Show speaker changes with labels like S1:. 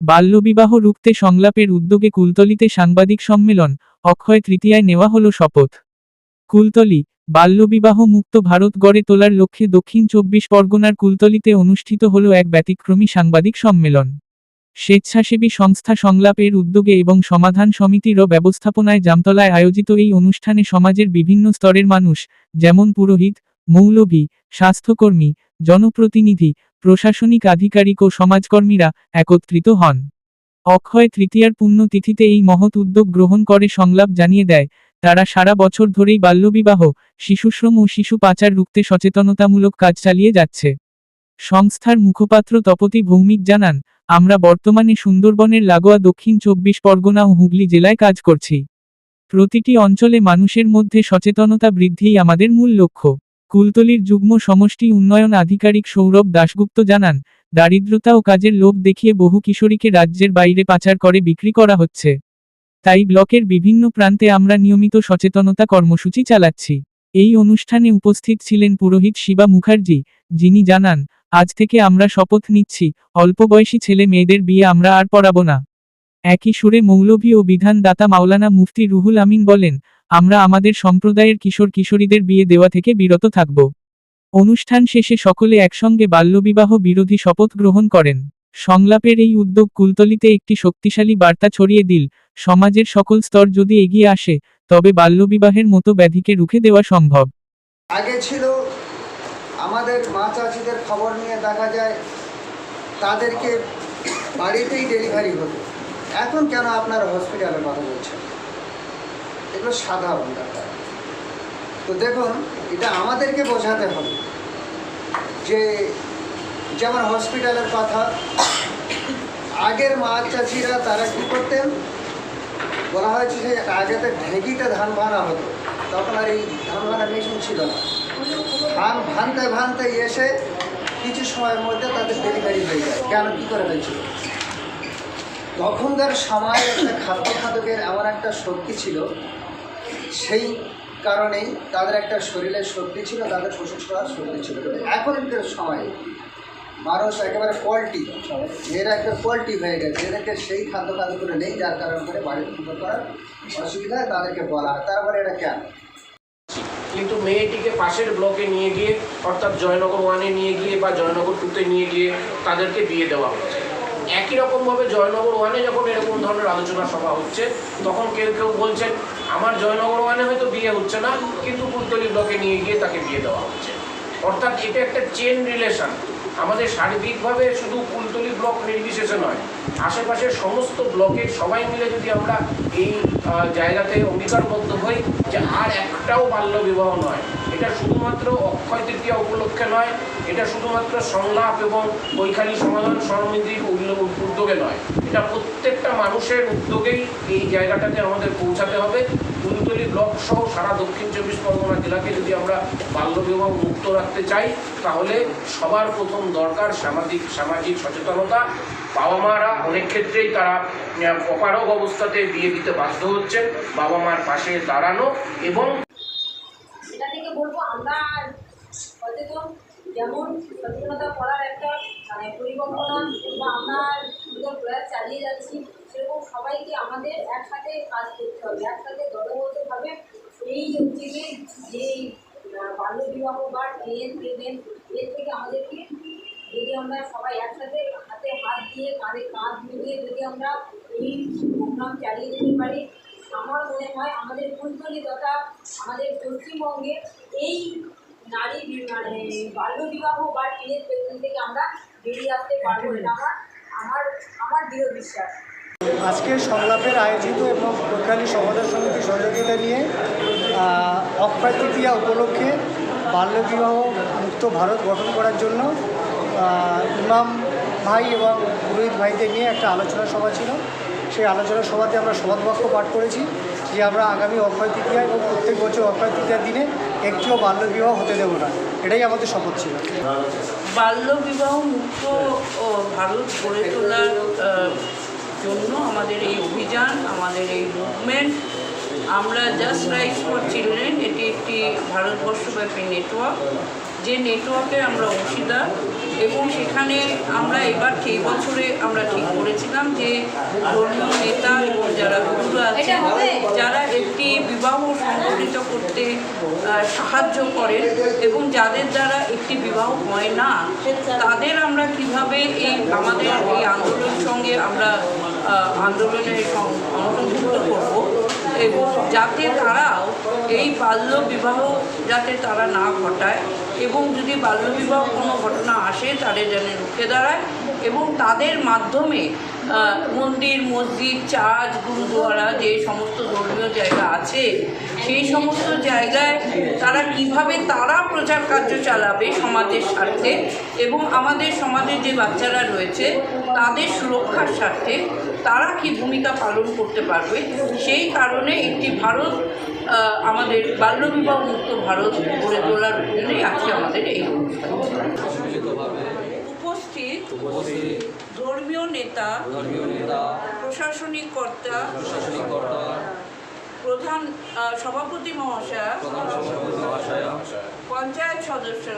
S1: বাল্যবিবাহ রুখতে সংলাপের উদ্যোগে কুলতলিতে সাংবাদিক সম্মেলন, অক্ষয় তৃতীয়ায় নেওয়া হল শপথ। কুলতলি বাল্যবিবাহ মুক্ত ভারত গড়ে তোলার লক্ষ্যে দক্ষিণ চব্বিশ পরগনার কুলতলিতে অনুষ্ঠিত হল এক ব্যতিক্রমী সাংবাদিক সম্মেলন। স্বেচ্ছাসেবী সংস্থা সংলাপের উদ্যোগে এবং সমাধান সমিতিরও ব্যবস্থাপনায় জামতলায় আয়োজিত এই অনুষ্ঠানে সমাজের বিভিন্ন স্তরের মানুষ, যেমন পুরোহিত, মৌলভী, স্বাস্থ্যকর্মী, জনপ্রতিনিধি প্রশাসনিক আধিকারিক ও সমাজকর্মীরা একত্রিত হন। অক্ষয় তৃতীয়ার পুণ্যতিথিতে এই মহৎ উদ্যোগ গ্রহণ করে সংলাপ জানিয়ে দেয়, তারা সারা বছর ধরেই বাল্যবিবাহ, শিশুশ্রম ও শিশু পাচার রুখতে সচেতনতামূলক কাজ চালিয়ে যাচ্ছে। সংস্থার মুখপাত্র তপতি ভৌমিক জানান, আমরা বর্তমানে সুন্দরবনের লাগোয়া দক্ষিণ চব্বিশ পরগনা ও হুগলি জেলায় কাজ করছি। প্রতিটি অঞ্চলে মানুষের মধ্যে সচেতনতা বৃদ্ধিই আমাদের মূল লক্ষ্য। কুলতলির যুগ্ম সমষ্টি উন্নয়ন আধিকারিক সৌরভ দাশগুপ্ত জানান, দারিদ্রতা ও কাজের লোভ দেখিয়ে বহু কিশোরীকে রাজ্যের বাইরে পাচার করে বিক্রি করা হচ্ছে। তাই ব্লকের বিভিন্ন প্রান্তে আমরা নিয়মিত সচেতনতা কর্মসূচি চালাচ্ছি। এই অনুষ্ঠানে উপস্থিত ছিলেন পুরোহিত শিবা মুখার্জি, যিনি জানান, আজ থেকে আমরা শপথ নিচ্ছি, অল্প বয়সী ছেলে মেয়েদের বিয়ে আমরা আর পড়াবো না। একই সুরে মৌলভী ও বিধানদাতা মাওলানা মুফতি রুহুল আমিন বলেন আমরা আমাদের সম্প্রদায়ের কিশোর কিশোরীদের বিয়ে দেওয়া থেকে বিরত থাকব। অনুষ্ঠান শেষে সকলে একসঙ্গে বাল্যবিবাহ বিরোধী শপথ গ্রহণ করেন। সংলাপের এই উদ্যোগ কুলতলিতে একটি শক্তিশালী বার্তা ছড়িয়ে দিল। সমাজের সকল স্তর যদি এগিয়ে আসে, তবে বাল্যবিবাহের মতো ব্যাধিকে রুখে দেওয়া সম্ভব।
S2: আগে ছিল আমাদের মা খবর নিয়ে দেখা যায়, তাদেরকে বাড়িতেই ডেলিভারি হতো। এখন কেন আপনারা হসপিটালে কথা বলছেন এগুলো সাধারণ ব্যাপার। তো দেখুন, এটা আমাদেরকে বোঝাতে হবে যে, যেমন হসপিটালের কথা, আগের মা চাষিরা তারা কী করতেন? বলা হয়েছে যে আগেতে ঢেঁকিতে ধান ভানা হতো, তখন আর এই ধান ভানা মেশিন ছিল না। ধান ভানতে ভানতে এসে কিছু সময়ের মধ্যে তাদের ডেলিভারি হয়ে যায়। কেন? কী করে হয়েছিল তখনকার সময় একটা খাদ্য খাদকের এমন একটা শক্তি ছিল সেই কারণেই তাদের একটা শরীরের শক্তি ছিল, তাদের প্রসেস করার শক্তি ছিল। এখনকার সময়ে মানুষ একেবারে পোল্ট্রি মেয়েরা একটা পোল্ট্রি হয়ে গেছে। এদেরকে সেই খাদ্য খাদ্য করে নেই, যার কারণ করে বাড়ির পুজো করার অসুবিধা তাদেরকে বলা হয়। তারপরে এটা কেন?
S3: কিন্তু মেয়েটিকে পাশের ব্লকে নিয়ে গিয়ে, অর্থাৎ জয়নগর ওয়ানে নিয়ে গিয়ে বা জয়নগর টুতে নিয়ে গিয়ে তাদেরকে বিয়ে দেওয়া হচ্ছে। একই রকমভাবে জয়নগর ওয়ানে যখন এরকম ধরনের আলোচনা সভা হচ্ছে, তখন কেউ কেউ বলছেন আমার জয়নগর ওয়ানে হয়তো বিয়ে হচ্ছে না, কিন্তু কুলতলি ব্লকে নিয়ে গিয়ে তাকে বিয়ে দেওয়া হচ্ছে। অর্থাৎ এটা একটা চেন রিলেশন আমাদের সার্বিকভাবে শুধু কুলতলি ব্লক নির্বিশেষে নয়, আশেপাশের সমস্ত ব্লকের সবাই মিলে যদি আমরা এই জায়গাতে অঙ্গীকারবদ্ধ হই যে আর একটাও বাল্য বিবাহ নয়। এটা শুধুমাত্র অক্ষয় তৃতীয়া উপলক্ষে নয় এটা শুধুমাত্র সংলাপ এবং বৈখালী সমাধান সমিতির উদ্যোগে নয়। এটা প্রত্যেকটা মানুষের উদ্যোগেই এই জায়গাটাতে আমাদের পৌঁছাতে হবে। কুলতলি ব্লক সহ সারা দক্ষিণ চব্বিশ পরগনা জেলাকে যদি আমরা বাল্যবিবাহ মুক্ত রাখতে চাই তাহলে সবার প্রথম দরকার সামাজিক সামাজিক সচেতনতা। বাবা মারা অনেক ক্ষেত্রেই তারা আহ, অপারগ অবস্থাতে বিয়ে বাধ্য হচ্ছে বাবা মার পাশে দাঁড়ানো এবং
S4: এটা থেকে বলব আমরা সচেতন যেমন সচেতনতা করার একটা মানে পরিকল্পনা বা আমরা সুন্দর প্রয়াস চালিয়ে যাচ্ছি সেরকম সবাইকে আমাদের একসাথে কাজ করতে হবে একসাথে দলবদ্ধভাবে এই গিয়ে যে আহ, বাল্যবিবাহ বা ট্রেন প্রেগনেন্ট এর থেকে আমাদেরকে যদি আমরা সবাই একসাথে হাতে হাত দিয়ে কাঁধে কাঁধ মিলিয়ে যদি আমরা এই চালিয়ে যেতে পারি আমার মনে হয় আমাদের আমাদের পশ্চিমবঙ্গে এই নারী মানে বা টিনের পেছন থেকে আমরা বেরিয়ে আসতে পারব আমার আমার আমার দৃঢ় বিশ্বাস
S5: আজকে সংলাপের আয়োজিত এবং বৈজ্ঞানিক সমাধান সমিতির সহযোগিতা নিয়ে অক্ষয় তৃতীয়া উপলক্ষে বাল্যবিবাহ মুক্ত ভারত গঠন করার জন্য ইমাম ভাই এবং পুরোহিত ভাইদের নিয়ে একটা আলোচনা সভা ছিল। সেই আলোচনা সভাতে আমরা শপথ বাক্য পাঠ করেছি যে আমরা আগামী অক্ষয় তৃতীয়া এবং প্রত্যেক বছর অক্ষয় তৃতীয়ার দিনে একটিও বাল্যবিবাহ হতে দেবো না। এটাই আমাদের শপথ ছিল।
S6: বাল্যবিবাহ মুক্ত ভারত গড়ে তোলার জন্য আমাদের এই অভিযান, আমাদের এই মুভমেন্ট আমরা জাস্ট রাইটস ফর চিলড্রেন এটি একটি ভারতবর্ষব্যাপী নেটওয়ার্ক যে নেটওয়ার্কে আমরা অংশীদার এবং সেখানে আমরা এবার এই বছরে আমরা ঠিক করেছিলাম যে ধর্মীয় নেতা এবং যারা গুরুরা আছেন যারা একটি বিবাহ সংগঠিত করতে সাহায্য করেন এবং যাদের দ্বারা একটি বিবাহ হয় না তাদের আমরা কীভাবে এই আমাদের এই আন্দোলনের সঙ্গে আমরা আন্দোলনের অন্তর্ভুক্ত করব এবং যাতে তারাও এই বাল্য বিবাহ যাতে তারা না ঘটায় এবং যদি বাল্যবিবাহ কোনো ঘটনা আসে তাদের যেন রুখে দাঁড়ায় এবং তাদের মাধ্যমে মন্দির, মসজিদ, চার্চ, গুরুদুয়ারা যে সমস্ত ধর্মীয় জায়গা আছে, সেই সমস্ত জায়গায় তারা কীভাবে তারা প্রচার কার্য চালাবে সমাজের স্বার্থে এবং আমাদের সমাজের যে বাচ্চারা রয়েছে, তাদের সুরক্ষার স্বার্থে তারা কি ভূমিকা পালন করতে পারবে? সেই কারণে একটি ভারত আমাদের বাল্যবিবাহ মুক্ত ভারত গড়ে তোলার জন্যই আজকে আমাদের এই অনুষ্ঠান। উপস্থিত। ধর্মীয় নেতা প্রশাসনিক কর্তা প্রধান আহ, সভাপতি মহাশয় পঞ্চায়েত সদস্য